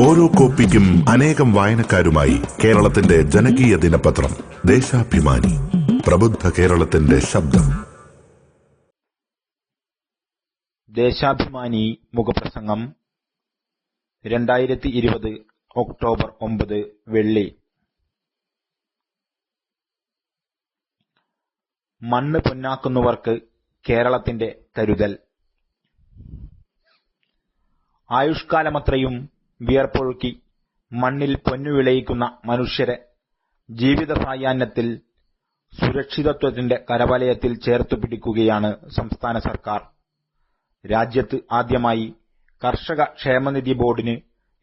ഓരോ കോപ്പിക്കും അനേകം വായനക്കാരുമായി കേരളത്തിന്റെ ജനകീയ ദിനപത്രം ദേശാഭിമാനി പ്രബുദ്ധ കേരളത്തിന്റെ ശബ്ദം. ദേശാഭിമാനി മുഖപ്രസംഗം രണ്ടായിരത്തി ഇരുപത് ഒക്ടോബർ ഒമ്പത് വെള്ളി. മണ്ണ് പൊന്നാക്കുന്നവർക്ക് കേരളത്തിന്റെ കരുതൽ ആയുഷ്കാലമത്രയും വിയർപ്പൊഴുക്കി മണ്ണിൽ പൊന്നു വിളയിക്കുന്ന മനുഷ്യരെ ജീവിത സായാഹ്നത്തിൽ സുരക്ഷിതത്വത്തിന്റെ കരവലയത്തിൽ ചേർത്തു പിടിക്കുകയാണ് സംസ്ഥാന സർക്കാർ. രാജ്യത്ത് ആദ്യമായി കർഷക ക്ഷേമനിധി ബോർഡിന്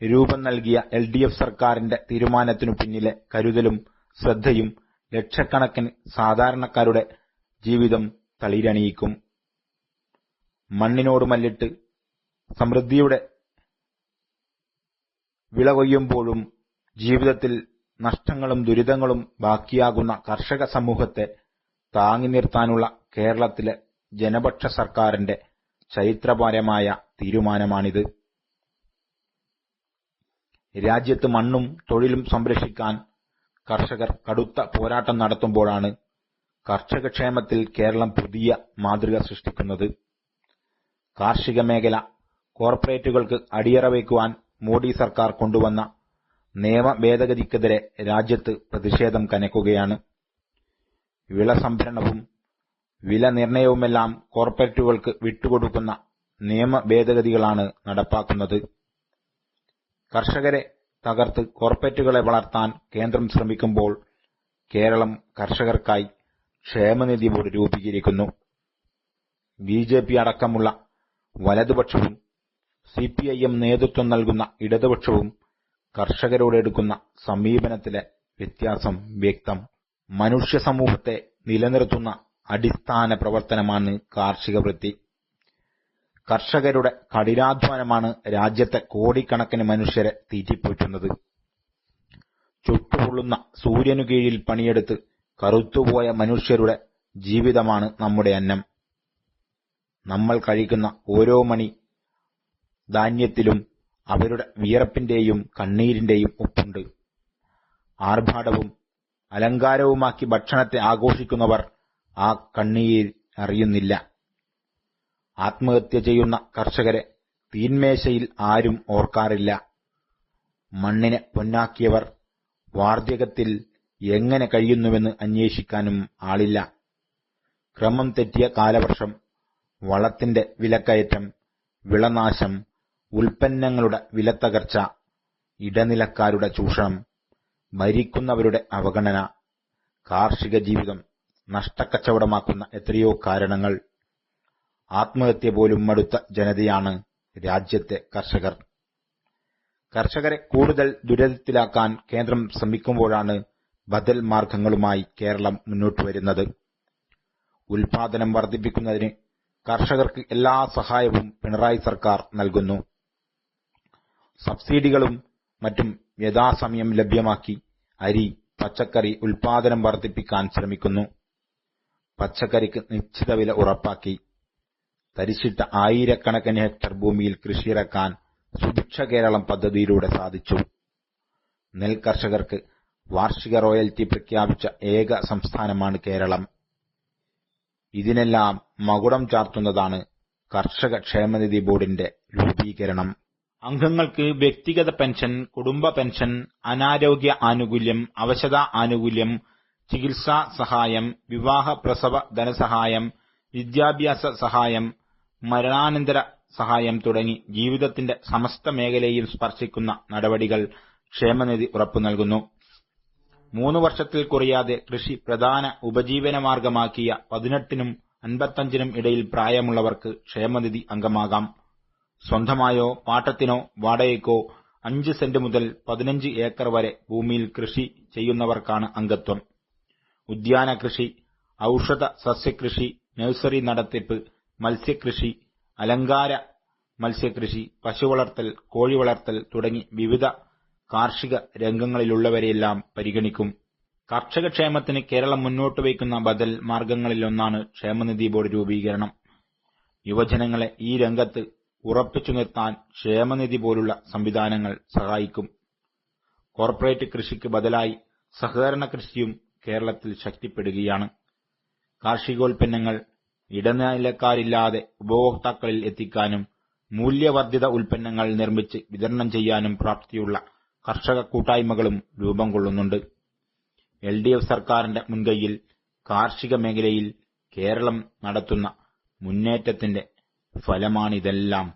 രൂപം നൽകിയ എൽ ഡി എഫ് സർക്കാരിന്റെ തീരുമാനത്തിനു പിന്നിലെ കരുതലും ശ്രദ്ധയും ലക്ഷക്കണക്കിന് സാധാരണക്കാരുടെ ജീവിതം തളിരണിയിക്കും. മണ്ണിനോട് മല്ലിട്ട് സമൃദ്ധിയുടെ വിള കൊയ്യുമ്പോഴും ജീവിതത്തിൽ നഷ്ടങ്ങളും ദുരിതങ്ങളും ബാക്കിയാകുന്ന കർഷക സമൂഹത്തെ താങ്ങി നിർത്താനുള്ള കേരളത്തിലെ ജനപക്ഷ സർക്കാരിന്റെ ചരിത്രപരമായ തീരുമാനമാണിത്. രാജ്യത്ത് മണ്ണും തൊഴിലും സംരക്ഷിക്കാൻ കർഷകർ കടുത്ത പോരാട്ടം നടത്തുമ്പോഴാണ് കർഷകക്ഷേമത്തിൽ കേരളം പുതിയ മാതൃക സൃഷ്ടിക്കുന്നത്. കാർഷിക മേഖല കോർപ്പറേറ്റുകൾക്ക് അടിയറ വയ്ക്കുവാൻ മോഡി സർക്കാർ കൊണ്ടുവന്ന നിയമ ഭേദഗതിക്കെതിരെ രാജ്യത്ത് പ്രതിഷേധം കനക്കുകയാണ്. വിള സംഭരണവും വില നിർണയവുമെല്ലാം കോർപ്പറേറ്റുകൾക്ക് വിട്ടുകൊടുക്കുന്ന നിയമ ഭേദഗതികളാണ് നടപ്പാക്കുന്നത്. കർഷകരെ തകർത്ത് കോർപ്പറേറ്റുകളെ വളർത്താൻ കേന്ദ്രം ശ്രമിക്കുമ്പോൾ കേരളം കർഷകർക്കായി ക്ഷേമനിധി ബോർഡ് രൂപീകരിക്കുന്നു. ബി ജെ പി അടക്കമുള്ള വലതുപക്ഷവും സി പി ഐ എം നേതൃത്വം നൽകുന്ന ഇടതുപക്ഷവും കർഷകരോട് എടുക്കുന്ന സമീപനത്തിലെ വ്യത്യാസം വ്യക്തം. മനുഷ്യ സമൂഹത്തെ നിലനിർത്തുന്ന അടിസ്ഥാന പ്രവർത്തനമാണ് കാർഷിക വൃത്തി. കർഷകരുടെ കഠിനാധ്വാനമാണ് രാജ്യത്തെ കോടിക്കണക്കിന് മനുഷ്യരെ തീറ്റിപ്പോറ്റുന്നത്. ചുട്ടുപൊള്ളുന്ന സൂര്യനു കീഴിൽ പണിയെടുത്ത് കറുത്തുപോയ മനുഷ്യരുടെ ജീവിതമാണ് നമ്മുടെ അന്നം. നമ്മൾ കഴിക്കുന്ന ഓരോ മണി ധാന്യത്തിലും അവരുടെ വിയർപ്പിന്റെയും കണ്ണീരിന്റെയും ഒപ്പുണ്ട്. ആർഭാടവും അലങ്കാരവുമാക്കി ഭക്ഷണത്തെ ആഘോഷിക്കുന്നവർ ആ കണ്ണീരിൽ അറിയുന്നില്ല. ആത്മഹത്യ ചെയ്യുന്ന കർഷകരെ തീന്മേശയിൽ ആരും ഓർക്കാറില്ല. മണ്ണിനെ പൊന്നാക്കിയവർ വാർദ്ധക്യത്തിൽ എങ്ങനെ കഴിയുന്നുവെന്ന് അന്വേഷിക്കാനും ആളില്ല. ക്രമം തെറ്റിയ കാലവർഷം വളത്തിന്റെ വിലക്കയറ്റം വിളനാശം ഉൽപ്പന്നങ്ങളുടെ വിലത്തകർച്ച ഇടനിലക്കാരുടെ ചൂഷണം മരിക്കുന്നവരുടെ അവഗണന കാർഷിക ജീവിതം നഷ്ടക്കച്ചവടമാക്കുന്ന എത്രയോ കാരണങ്ങൾ. ആത്മഹത്യ പോലും മടുത്ത ജനതയാണ് രാജ്യത്തെ കർഷകർ. കർഷകരെ കൂടുതൽ ദുരിതത്തിലാക്കാൻ കേന്ദ്രം ശ്രമിക്കുമ്പോഴാണ് ബദൽ മാർഗങ്ങളുമായി കേരളം മുന്നോട്ട് വരുന്നത്. ഉൽപാദനം വർദ്ധിപ്പിക്കുന്നതിന് കർഷകർക്ക് എല്ലാ സഹായവും പിണറായി സർക്കാർ നൽകുന്നു. സബ്സിഡികളും മറ്റും യഥാസമയം ലഭ്യമാക്കി അരി പച്ചക്കറി ഉൽപാദനം വർദ്ധിപ്പിക്കാൻ ശ്രമിക്കുന്നു. പച്ചക്കറിക്ക് നിശ്ചിത വില ഉറപ്പാക്കി. തരിശിട്ട ആയിരക്കണക്കിന് ഹെക്ടർ ഭൂമിയിൽ കൃഷിയിറക്കാൻ സുഭിക്ഷ കേരളം പദ്ധതിയിലൂടെ സാധിച്ചു. നെൽകർഷകർക്ക് വാർഷിക റോയൽറ്റി പ്രഖ്യാപിച്ച ഏക സംസ്ഥാനമാണ് കേരളം. ഇതിനെല്ലാം മകുടം ചാർത്തുന്നതാണ് കർഷക ക്ഷേമനിധി ബോർഡിന്റെ രൂപീകരണം. അംഗങ്ങൾക്ക് വ്യക്തിഗത പെൻഷൻ കുടുംബ പെൻഷൻ അനാരോഗ്യ ആനുകൂല്യം അവശത ആനുകൂല്യം ചികിത്സാ സഹായം വിവാഹ പ്രസവ ധനസഹായം വിദ്യാഭ്യാസ സഹായം മരണാനന്തര സഹായം തുടങ്ങി ജീവിതത്തിന്റെ സമസ്ത മേഖലയിൽ സ്പർശിക്കുന്ന നടപടികൾ ക്ഷേമനിധി ഉറപ്പു നൽകുന്നു. മൂന്ന് വർഷത്തിൽ കുറയാതെ കൃഷി പ്രധാന ഉപജീവനമാർഗമാക്കിയ പതിനെട്ടിനും അൻപത്തഞ്ചിനും ഇടയിൽ പ്രായമുള്ളവർക്ക് ക്ഷേമനിധി അംഗമാകാം. സ്വന്തമായോ പാട്ടത്തിനോ വാടകയ്ക്കോ അഞ്ച് സെന്റ് മുതൽ പതിനഞ്ച് ഏക്കർ വരെ ഭൂമിയിൽ കൃഷി ചെയ്യുന്നവർക്കാണ് അംഗത്വം. ഉദ്യാന കൃഷി ഔഷധ സസ്യകൃഷി നഴ്സറി നടത്തിപ്പ് മത്സ്യകൃഷി അലങ്കാര മത്സ്യകൃഷി പശുവളർത്തൽ കോഴി വളർത്തൽ തുടങ്ങി വിവിധ കാർഷിക രംഗങ്ങളിലുള്ളവരെയെല്ലാം പരിഗണിക്കും. കർഷകക്ഷേമത്തിന് കേരളം മുന്നോട്ട് വയ്ക്കുന്ന ബദൽ മാർഗങ്ങളിലൊന്നാണ് ക്ഷേമനിധി ബോർഡ് രൂപീകരണം. യുവജനങ്ങളെ ഈ രംഗത്ത് ഉറപ്പിച്ചു നിർത്താൻ ക്ഷേമനിധി പോലുള്ള സംവിധാനങ്ങൾ സഹായിക്കും. കോർപ്പറേറ്റ് കൃഷിക്ക് ബദലായി സഹകരണ കൃഷിയും കേരളത്തിൽ ശക്തിപ്പെടുകയാണ്. കാർഷികോൽപ്പന്നങ്ങൾ ഇടനിലക്കാരില്ലാതെ ഉപഭോക്താക്കളിൽ എത്തിക്കാനും മൂല്യവർദ്ധിത ഉൽപ്പന്നങ്ങൾ നിർമ്മിച്ച് വിതരണം ചെയ്യാനും പ്രാപ്തിയുള്ള കർഷക കൂട്ടായ്മകളും രൂപം കൊള്ളുന്നുണ്ട്. എൽ ഡി എഫ് സർക്കാരിന്റെ മുൻകൈയിൽ കാർഷിക മേഖലയിൽ കേരളം നടത്തുന്ന മുന്നേറ്റത്തിന്റെ ഫലമാണിതെല്ലാം.